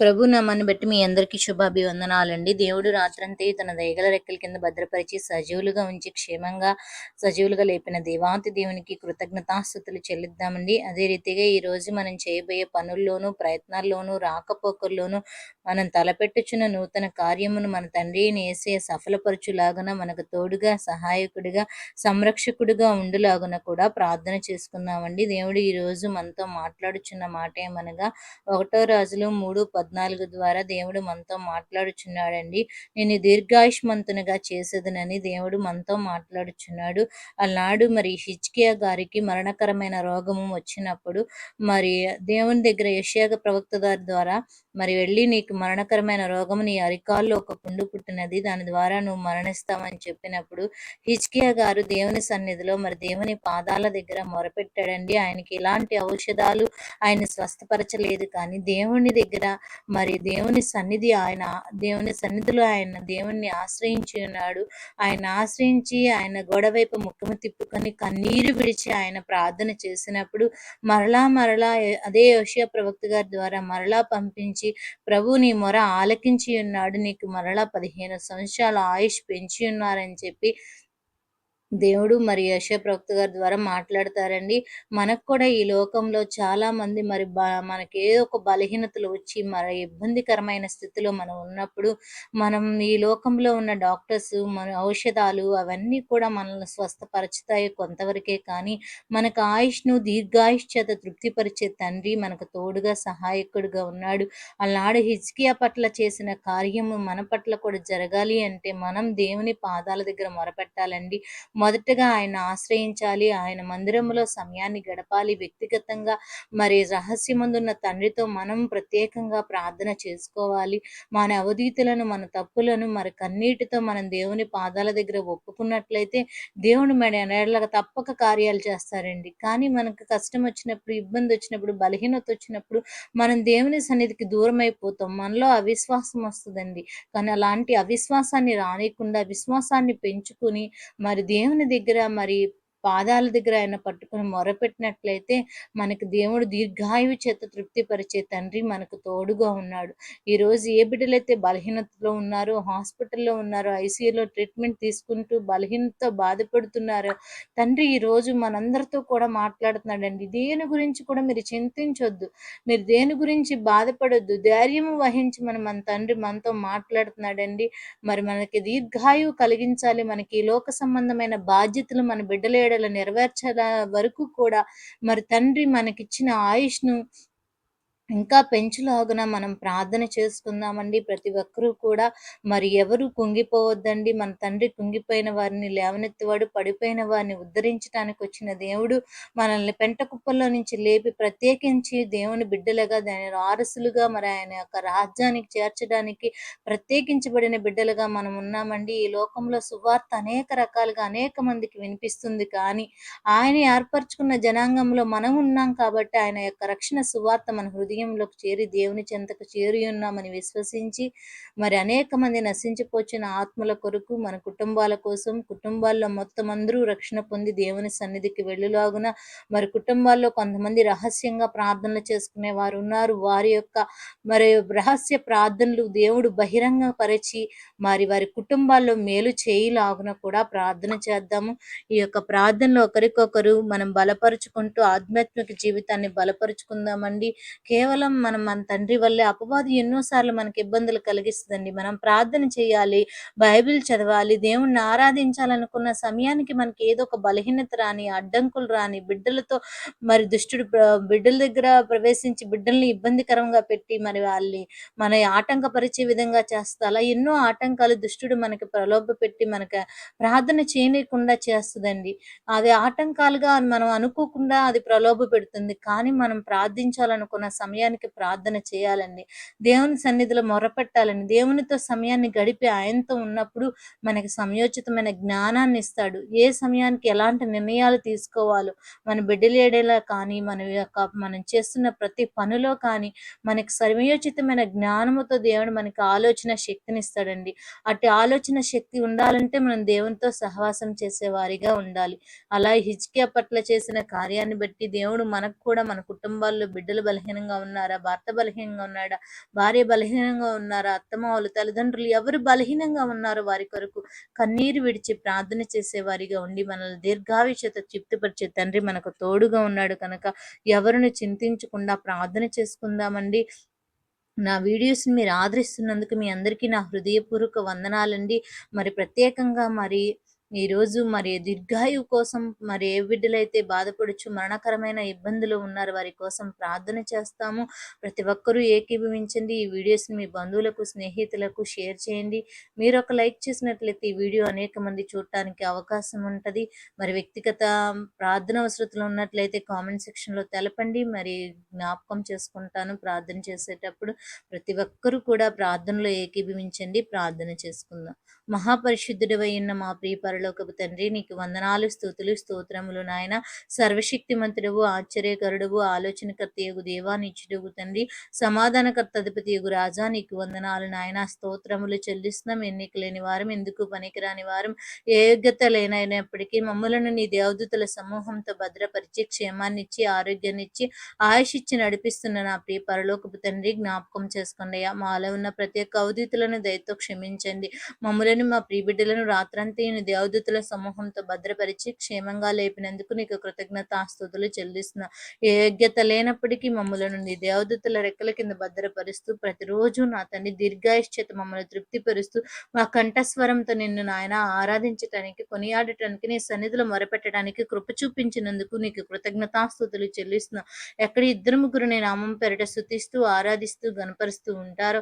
ప్రభు నమ్మని బట్టి మీ అందరికీ శుభాభివందనాలండి. దేవుడు రాత్రంతే తన దయగల రెక్కల కింద భద్రపరిచి సజీవులుగా ఉంచి క్షేమంగా సజీవులుగా లేపిన దేవాతి దేవునికి కృతజ్ఞతాస్థుతులు చెల్లిద్దామండి. అదే రీతిగా ఈ రోజు మనం చేయబోయే పనుల్లోనూ ప్రయత్నాల్లోనూ రాకపోకల్లోనూ మనం తలపెట్టుచున్న నూతన కార్యమును మన తండ్రి నేసే సఫలపరచులాగున మనకు తోడుగా సహాయకుడిగా సంరక్షకుడిగా ఉండులాగున కూడా ప్రార్థన చేసుకుందామండి. దేవుడు ఈ రోజు మనతో మాట్లాడుచున్న మాట ఏమనగా ఒకటో రాజులు మూడు పద్ పద్నాలుగు ద్వారా దేవుడు మనతో మాట్లాడుచున్నాడండి. నేను దీర్ఘాయుష్మంతునిగా చేసేదనని దేవుడు మనతో మాట్లాడుచున్నాడు. అలనాడు మరి హిచ్కియా గారికి మరణకరమైన రోగము వచ్చినప్పుడు మరి దేవుని దగ్గర యషయాగ ప్రవక్త గారి ద్వారా మరి వెళ్ళి నీకు మరణకరమైన రోగం నీ అరికాల్లో ఒక పుండు పుట్టినది దాని ద్వారా నువ్వు మరణిస్తావని చెప్పినప్పుడు హిచ్కియా గారు దేవుని సన్నిధిలో మరి దేవుని పాదాల దగ్గర మొరపెట్టాడండి. ఆయనకి ఎలాంటి ఔషధాలు ఆయన స్వస్థపరచలేదు కానీ దేవుని దగ్గర మరి దేవుని సన్నిధి ఆయన దేవుని సన్నిధిలో ఆయన దేవుణ్ణి ఆశ్రయించి ఉన్నాడు. ఆయన ఆశ్రయించి ఆయన గోడవైపు ముఖము తిప్పుకొని కన్నీరు విడిచి ఆయన ప్రార్థన చేసినప్పుడు మరలా మరలా అదే యోషియా ప్రవక్త గారి ద్వారా మరలా పంపించి ప్రభు నీ మొర ఆలకించి ఉన్నాడు. నీకు మరలా పదిహేను సంవత్సరాల ఆయుష్ పెంచి ఉన్నారని చెప్పి దేవుడు మరి యశ ప్రవక్త గారి ద్వారా మాట్లాడతారండి. మనకు కూడా ఈ లోకంలో చాలా మంది మరి మనకి ఏదో ఒక బలహీనతలు వచ్చి మరి ఇబ్బందికరమైన స్థితిలో మనం ఉన్నప్పుడు మనం ఈ లోకంలో ఉన్న డాక్టర్స్ మన ఔషధాలు అవన్నీ కూడా మనల్ని స్వస్థపరచుతాయి కొంతవరకే. కానీ మనకు ఆయుష్ను దీర్ఘాయుష్యత చేత తృప్తిపరిచే తండ్రి మనకు తోడుగా సహాయకుడిగా ఉన్నాడు. అలాడు హిజ్కియా పట్ల చేసిన కార్యము మన పట్ల కూడా జరగాలి అంటే మనం దేవుని పాదాల దగ్గర మొరపెట్టాలండి. మొదటగా ఆయన ఆశ్రయించాలి ఆయన మందిరంలో సమయాన్ని గడపాలి. వ్యక్తిగతంగా మరి రహస్యమందున్న తండ్రితో మనం ప్రత్యేకంగా ప్రార్థన చేసుకోవాలి. మన అవధీతులను మన తప్పులను మరి కన్నీటితో మనం దేవుని పాదాల దగ్గర ఒప్పుకున్నట్లయితే దేవుని మెడ ఎనర్లగా తప్పక కార్యాలు చేస్తారండి. కానీ మనకు కష్టం వచ్చినప్పుడు ఇబ్బంది వచ్చినప్పుడు బలహీనత వచ్చినప్పుడు మనం దేవుని సన్నిధికి దూరం అయిపోతాం మనలో అవిశ్వాసం వస్తుందండి. కానీ అలాంటి అవిశ్వాసాన్ని రానియకుండా విశ్వాసాన్ని పెంచుకుని మరి దేవుని దేవుని దగ్గర మరి పాదాల దగ్గర ఆయన పట్టుకుని మొరపెట్టినట్లయితే మనకి దేవుడు దీర్ఘాయువు చేత తృప్తిపరిచే తండ్రి మనకు తోడుగా ఉన్నాడు. ఈరోజు ఏ బిడ్డలైతే బలహీనతలో ఉన్నారో హాస్పిటల్లో ఉన్నారో ఐసీయూలో ట్రీట్మెంట్ తీసుకుంటూ బలహీనతతో బాధపడుతున్నారో తండ్రి ఈరోజు మనందరితో కూడా మాట్లాడుతున్నాడండి. దేని గురించి కూడా మీరు చింతించొద్దు. మీరు దేని గురించి బాధపడొద్దు. ధైర్యం వహించి మన మన తండ్రి మనతో మాట్లాడుతున్నాడండి. మరి మనకి దీర్ఘాయువు కలిగించాలి. మనకి లోక సంబంధమైన బాధ్యతలు మన బిడ్డలే నెరవేర్చాల వరకు కూడా మరి తండ్రి మనకిచ్చిన ఆయుష్ను ఇంకా పెంచులాగున మనం ప్రార్థన చేసుకుందామండి. ప్రతి ఒక్కరూ కూడా మరి ఎవరు కుంగిపోవద్దండి. మన తండ్రి కుంగిపోయిన వారిని లేవనెత్తివాడు పడిపోయిన వారిని ఉద్ధరించడానికి వచ్చిన దేవుడు మనల్ని పెంట కుప్పల్లో నుంచి లేపి ప్రత్యేకించి దేవుని బిడ్డలుగా దాని వారసులుగా మరి ఆయన యొక్క రాజ్యానికి చేర్చడానికి ప్రత్యేకించబడిన బిడ్డలుగా మనం ఉన్నామండి. ఈ లోకంలో సువార్త అనేక రకాలుగా అనేక మందికి వినిపిస్తుంది. కానీ ఆయన ఏర్పరచుకున్న జనాంగంలో మనం ఉన్నాం కాబట్టి ఆయన యొక్క రక్షణ సువార్త మన హృదయం హృదయంలోకి చేరి దేవుని చెంతకు చేరి ఉన్నామని విశ్వసించి మరి అనేక మంది నశించిపోచిన ఆత్మల కొరకు మన కుటుంబాల కోసం కుటుంబాల్లో మొత్తం అందరూ రక్షణ పొంది దేవుని సన్నిధికి వెళ్ళులాగున మరి కుటుంబాల్లో కొంతమంది రహస్యంగా ప్రార్థనలు చేసుకునే వారు ఉన్నారు. వారి యొక్క మరి రహస్య ప్రార్థనలు దేవుడు బహిరంగ పరిచి మరి వారి కుటుంబాల్లో మేలు చేయలాగున కూడా ప్రార్థన చేద్దాము. ఈ యొక్క ప్రార్థనలో ఒకరికొకరు మనం బలపరుచుకుంటూ ఆధ్యాత్మిక జీవితాన్ని బలపరుచుకుందామండి. కేవలం కేవలం మనం మన తండ్రి వల్లే అపవాది ఎన్నోసార్లు మనకి ఇబ్బందులు కలిగిస్తుందండి. మనం ప్రార్థన చేయాలి బైబిల్ చదవాలి దేవుణ్ణి ఆరాధించాలనుకున్న సమయానికి మనకి ఏదో ఒక బలహీనత రాని అడ్డంకులు రాని బిడ్డలతో మరి దుష్టుడు బిడ్డల దగ్గర ప్రవేశించి బిడ్డల్ని ఇబ్బందికరంగా పెట్టి మరి వాళ్ళని మన ఆటంకపరిచే విధంగా చేస్తా అలా ఎన్నో ఆటంకాలు దుష్టుడు మనకి ప్రలోభ పెట్టి మనకి ప్రార్థన చేయనీయకుండా చేస్తుందండి. అది ఆటంకాలుగా మనం అనుకోకుండా అది ప్రలోభ పెడుతుంది. కానీ మనం ప్రార్థించాలనుకున్న సమయం సమయానికి ప్రార్థన చేయాలండి. దేవుని సన్నిధిలో మొరపెట్టాలని దేవునితో సమయాన్ని గడిపి ఆయనతో ఉన్నప్పుడు మనకి సమయోచితమైన జ్ఞానాన్ని ఇస్తాడు. ఏ సమయానికి ఎలాంటి నిర్ణయాలు తీసుకోవాలో మన బిడ్డలేడేలా కానీ మన యొక్క మనం చేస్తున్న ప్రతి పనిలో కానీ మనకి సమయోచితమైన జ్ఞానముతో దేవుడు మనకి ఆలోచన శక్తిని ఇస్తాడండి. అటు ఆలోచన శక్తి ఉండాలంటే మనం దేవునితో సహవాసం చేసే వారిగా ఉండాలి. అలా హిజ్కియా పట్ల చేసిన కార్యాన్ని బట్టి దేవుడు మనకు కూడా మన కుటుంబాల్లో బిడ్డలు బలహీనంగా ఉన్నారా? భర్త బలహీనంగా ఉన్నాడా? భార్య బలహీనంగా ఉన్నారా? అత్తమావులు తల్లిదండ్రులు ఎవరు బలహీనంగా ఉన్నారో వారి కొరకు? కన్నీరు విడిచి ప్రార్థన చేసే వారిగా ఉండి మనల్ని దీర్ఘావిష్యత తృప్తిపరిచే తండ్రి మనకు తోడుగా ఉన్నాడు కనుక ఎవరిని చింతించకుండా ప్రార్థన చేసుకుందామండి. నా వీడియోస్ని మీరు ఆదరిస్తున్నందుకు మీ అందరికీ నా హృదయపూర్వక వందనాలండి. మరి ప్రత్యేకంగా మరి ఈరోజు మరి దీర్ఘాయువు కోసం మరి ఏ బిడ్డలైతే బాధపడుచు మరణకరమైన ఇబ్బందులు ఉన్నారు వారి కోసం ప్రార్థన చేస్తాము. ప్రతి ఒక్కరూ ఏకీభవించండి. ఈ వీడియోస్ని మీ బంధువులకు స్నేహితులకు షేర్ చేయండి. మీరు ఒక లైక్ చేసినట్లయితే ఈ వీడియో అనేక మంది చూడటానికి అవకాశం ఉంటుంది. మరి వ్యక్తిగత ప్రార్థన అవసరతలు ఉన్నట్లయితే కామెంట్ సెక్షన్లో తెలపండి. మరి జ్ఞాపకం చేసుకుంటాను ప్రార్థన చేసేటప్పుడు. ప్రతి ఒక్కరూ కూడా ప్రార్థనలో ఏకీభవించండి. ప్రార్థన చేసుకుందాం. మహాపరిశుద్ధుడవై ఉన్న మా ప్రియ పరలోకపు తండ్రి నీకు వందనాలు స్థుతులు స్తోత్రములు నాయన. సర్వశక్తిమంతుడవు ఆశ్చర్యకరుడవు ఆలోచనకర్తయగు దేవా నిచ్చుడుగు తండ్రి. సమాధానకర్త అధిపతియగు రాజా నీకు వందనాలు నాయన. స్తోత్రములు చెల్లిస్తున్నాం ఎన్నిక లేని వారం ఎందుకు పనికిరాని వారం. ఏ యోగ్యత లేనైనప్పటికీ మమ్మలను నీ దేవదూతల సమూహంతో భద్రపరిచి క్షేమాన్నిచ్చి ఆరోగ్యాన్నిచ్చి ఆయుష్ ఇచ్చి నడిపిస్తున్న నా ప్రియ పరలోకపు తండ్రి జ్ఞాపకం చేసుకోండి మాలో ఉన్న ప్రతి ఒక్క అవధితులను దయతో క్షమించండి. మమ్మలను మా ప్రియబిడ్డలను నేను దేవదూతుల సమూహంతో భద్రపరిచి క్షేమంగా లేపినందుకు నీకు కృతజ్ఞతాస్తుతులు చెల్లిస్తున్నా. ఏ యోగ్యత లేనప్పటికీ మమ్మలను నీ దేవదూతుల రెక్కల కింద భద్రపరుస్తూ ప్రతిరోజు నా తండ్రి దీర్ఘాయుష్యత మమ్మల్ని తృప్తిపరుస్తూ మా కంఠస్వరంతో నిన్ను నాయన ఆరాధించటానికి కొనియాడటానికి నీ సన్నిధిలో మొరపెట్టడానికి కృప చూపించినందుకు నీకు కృతజ్ఞతాస్తుతులు చెల్లిస్తున్నా. ఎక్కడ ఇద్దరు ముగ్గురు నేను నామం పెరట స్థుతిస్తూ ఆరాధిస్తూ గనపరుస్తూ ఉంటారో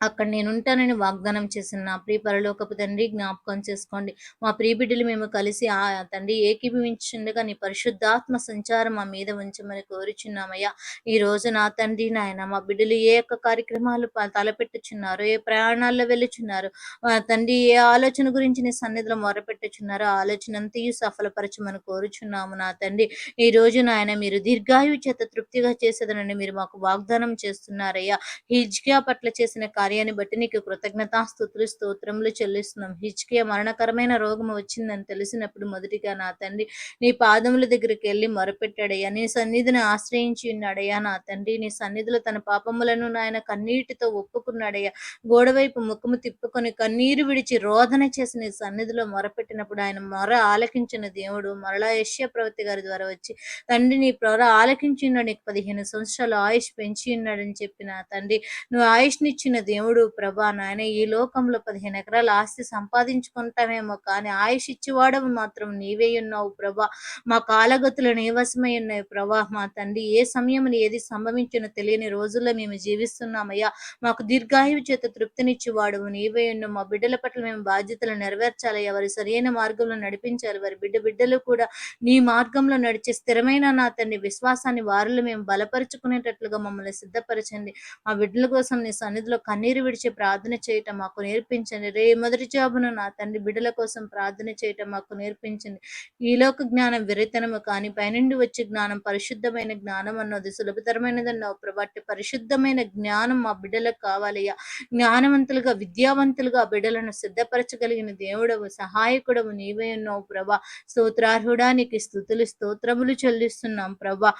అక్కడ నేను ఉంటానని వాగ్దానం చేసిన నా ప్రియ పరలోకపు తండ్రి జ్ఞాపకం చేసుకోండి. మా ప్రియ బిడ్డలు మేము కలిసి ఆ తండ్రి ఏకీభవించుండగా నీ పరిశుద్ధాత్మ సంచారం మా మీద ఉంచమని కోరుచున్నామయ్యా. ఈ రోజు నా తండ్రి నాయన మా బిడ్డలు ఏ యొక్క కార్యక్రమాలు తలపెట్టుచున్నారు ఏ ప్రయాణాల్లో వెళ్ళుచున్నారు తండ్రి ఏ ఆలోచన గురించి నీ సన్నిధిలో మొరపెట్టుచున్నారో ఆలోచన అంతయు సఫలపరచమని కోరుచున్నాము నా తండ్రి. ఈ రోజు నాయన మీరు దీర్ఘాయు చేత తృప్తిగా చేసేదనని మీరు మాకు వాగ్దానం చేస్తున్నారయ్యా. హిజ్గా పట్ల చేసిన కార్యాన్ని బట్టి నీకు కృతజ్ఞతాస్తుతులు స్తోత్రములు చెల్లిస్తున్నాం. హిచ్కియ మరణకరమైన రోగం వచ్చిందని తెలిసినప్పుడు మొదటిగా నా తండ్రి నీ పాదముల దగ్గరికి వెళ్ళి మొరపెట్టాడయ్యా. నీ సన్నిధిని ఆశ్రయించి ఉన్నాడయ్యా నా తండ్రి. నీ సన్నిధిలో తన పాపములను నాయన కన్నీటితో ఒప్పుకున్నాడయ్యా. గోడవైపు ముఖము తిప్పుకొని కన్నీరు విడిచి రోదన చేసి నీ సన్నిధిలో మొరపెట్టినప్పుడు ఆయన మొర ఆలకించిన దేవుడు మరలా యశ్య ప్రవృత్తి గారి ద్వారా వచ్చి తండ్రి నీ ప్ర ఆలకించి ఉన్నాడు. నీకు పదిహేను సంవత్సరాలు ఆయుష్ పెంచి ఉన్నాడని చెప్పిన తండ్రి నువ్వు ఆయుష్నిచ్చిన దేవుడు దేవుడు ప్రభా నాయన ఈ లోకంలో పదిహేను ఎకరాల ఆస్తి సంపాదించుకుంటామేమో కానీ ఆయుష్ ఇచ్చివాడవు మాత్రం నీవే ఉన్నావు ప్రభా. మా కాలగతులు నీవసమై ఉన్నాయి ప్రభా. మా తండ్రి ఏ సమయం ఏది సంభవించినో తెలియని రోజుల్లో మేము జీవిస్తున్నామయ్యా. మాకు దీర్ఘాయువు చేత తృప్తినిచ్చేవాడు నీవే ఉన్నావు. మా బిడ్డల పట్ల మేము బాధ్యతలు నెరవేర్చాలి ఎవరి సరైన మార్గంలో నడిపించాలి. వారి బిడ్డ బిడ్డలు కూడా నీ మార్గంలో నడిచే స్థిరమైన నా తండ్రి విశ్వాసాన్ని వారిలో మేము బలపరుచుకునేటట్లుగా మమ్మల్ని సిద్ధపరచండి. మా బిడ్డల కోసం నీ సన్నిధిలో కన్ని కన్నీరు విడిచి ప్రార్థన చేయటం మాకు నేర్పించండి. రే మొదటి జాబును నా తండ్రి బిడ్డల కోసం ప్రార్థన చేయటం మాకు నేర్పించండి. ఈలోక జ్ఞానం విరితనము కానీ పైనుండి వచ్చే జ్ఞానం పరిశుద్ధమైన జ్ఞానం అన్నది సులభతరమైనది అన్నావు ప్రభాట్టి పరిశుద్ధమైన జ్ఞానం మా బిడ్డలకు కావాలయ్యా. జ్ఞానవంతులుగా విద్యావంతులుగా బిడ్డలను సిద్ధపరచగలిగిన దేవుడవు సహాయకుడవు నీవే ఉన్నావు. ప్రభా స్తోత్రార్హుడానికి స్థుతులు స్తోత్రములు చెల్లిస్తున్నాం. ప్రభా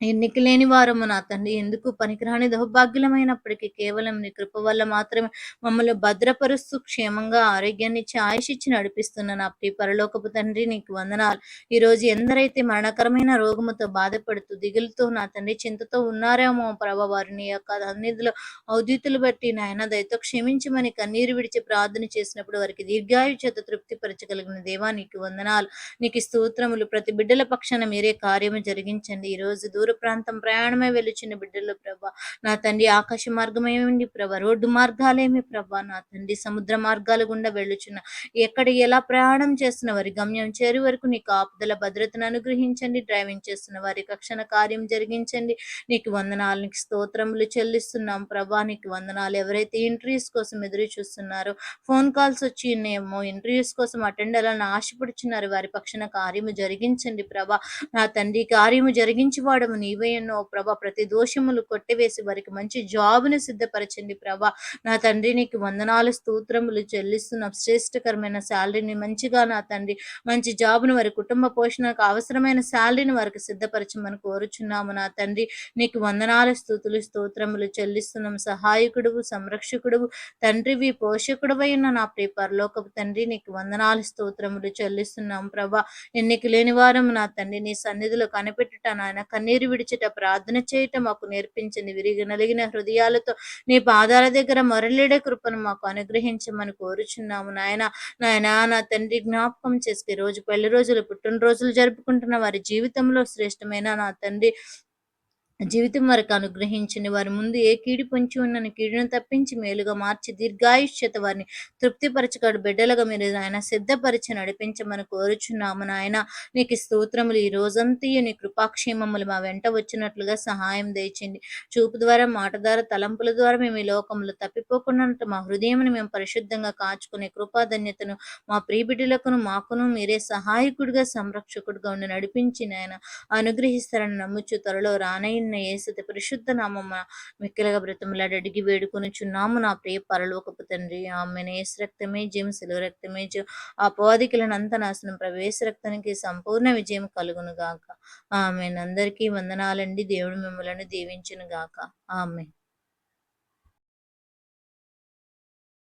ఎన్నిక లేని వారము నా తండ్రి. ఎందుకు? పనికిరాని దౌర్భాగ్యులమైనప్పటికీ కేవలం నీ కృప వల్ల మాత్రమే మమ్మల్ని భద్రపరుస్తూ క్షేమంగా ఆరోగ్యాన్ని ఇచ్చి ఆయుషిచ్చి నడిపిస్తున్న నా ప్రియ పరలోకపు తండ్రి నీకు వందనాలు. ఈ రోజు ఎందరైతే మరణకరమైన రోగముతో బాధపడుతూ దిగులుతో నా తండ్రి చింతతో ఉన్నారేమో ప్రభా వారిని యొక్క అన్నిధిలో ఔదితులు బట్టి నాయన దయతో క్షమించమని కన్నీరు విడిచి ప్రార్థన చేసినప్పుడు వారికి దీర్ఘాయు చేత తృప్తిపరచగలిగిన దేవా నీకు వందనాలు. నీకు స్తోత్రములు. ప్రతి బిడ్డల పక్షాన మీరే కార్యము జరిగించండి. ఈ రోజు దూర ప్రాంతం ప్రయాణమే వెళ్ళుచున్న బిడ్డలు ప్రభా. నా తండ్రి ఆకాశ మార్గమేమిండి ప్రభా. రోడ్డు మార్గాలేమి ప్రభా. నా తండ్రి సముద్ర మార్గాల గుండా వెళ్ళుచున్న ఎక్కడ ఎలా ప్రయాణం చేస్తున్న వారి గమ్యం చేరు వరకు నీకు ఆపుదల భద్రతను అనుగ్రహించండి. డ్రైవింగ్ చేస్తున్న వారి కక్షణ కార్యం జరిగించండి. నీకు వందనాలు నీకు స్తోత్రములు చెల్లిస్తున్నాం ప్రభా. నీకు వందనాలు ఎవరైతే ఇంటర్వ్యూస్ కోసం ఎదురు చూస్తున్నారో ఫోన్ కాల్స్ వచ్చి ఉన్నాయేమో ఇంటర్వ్యూస్ కోసం అటెండ్ అవ్వాలని ఆశపడుచున్నారు. వారి పక్షణ కార్యము జరిగించండి ప్రభా. నా తండ్రి కార్యము జరిగించి వాడు దేవుడవు నీవే ఎన్నో ప్రభా. ప్రతి దోషములు కొట్టివేసి వారికి మంచి జాబుని సిద్ధపరచండి ప్రభా. నా తండ్రి నీకు వందనాలు స్తోత్రములు చెల్లిస్తున్నాం. శ్రేష్టకరమైన శాలరీని మంచిగా నా తండ్రి మంచి జాబ్ను వారి కుటుంబ పోషణకు అవసరమైన శాలరీని వారికి సిద్ధపరచమని కోరుచున్నాము నా తండ్రి. నీకు వందనాల స్థుతులు స్తోత్రములు చెల్లిస్తున్నాం. సహాయకుడు సంరక్షకుడు తండ్రివి పోషకుడవైన నా ప్రియ పరలోకపు తండ్రి నీకు వందనాలు స్తోత్రములు చెల్లిస్తున్నాం ప్రభా. ఎన్నిక లేని వారం నా తండ్రి నీ సన్నిధిలో కనిపెట్టుట నాయన కన్నీరు విడిచిట ప్రార్థన చేయటం మాకు నేర్పించింది విరిగి నలిగిన హృదయాలతో నీ పాదాల దగ్గర మరలిడే కృపను మాకు అనుగ్రహించమని కోరుచున్నాము. నాయన నాయన నా తండ్రి జ్ఞాపకం చేస్తే రోజు పెళ్ళి రోజులు పుట్టినరోజులు జరుపుకుంటున్న వారి జీవితంలో శ్రేష్టమైన నా తండ్రి జీవితం వరకు అనుగ్రహించని వారి ముందు ఏ కీడి పొంచి ఉన్నని కీడును తప్పించి మేలుగా మార్చి దీర్ఘాయుష్యత వారిని తృప్తిపరచగాడు బిడ్డలుగా మీరు ఆయన సిద్ధపరిచి నడిపించమని కోరుచున్నాము నాయన. నీకు స్తోత్రములు ఈ రోజంతయు నీ కృపాక్షేమములు మా వెంట వచ్చినట్లుగా సహాయం దయచండి చూపు ద్వారా మాట ద్వారా తలంపుల ద్వారా మేము ఈ లోకములు తప్పిపోకుండా మా హృదయమును మేము పరిశుద్ధంగా కాచుకునే కృపాధన్యతను మా ప్రియబిడ్డలకును మాకును మీరే సహాయకుడిగా సంరక్షకుడిగా ఉండి నడిపించి నాయన అనుగ్రహిస్తారని నమ్ముచు త్వరలో రానయ్య నిన్న ఏసతి పరిశుద్ధ నామమ్మ మిక్కలుగా బ్రతములాడి అడిగి వేడుకొని చున్నాము నా ప్రియ పరలోకపు తండ్రి ఆమె ఏసు రక్తమే జయం సెలవు రక్తమే జయం. ఆ అంత నాశనం ప్రవేశ రక్తానికి సంపూర్ణ విజయం కలుగును గాక ఆమె అందరికీ వందనాలండి. దేవుడు మిమ్మల్ని దీవించును గాక ఆమె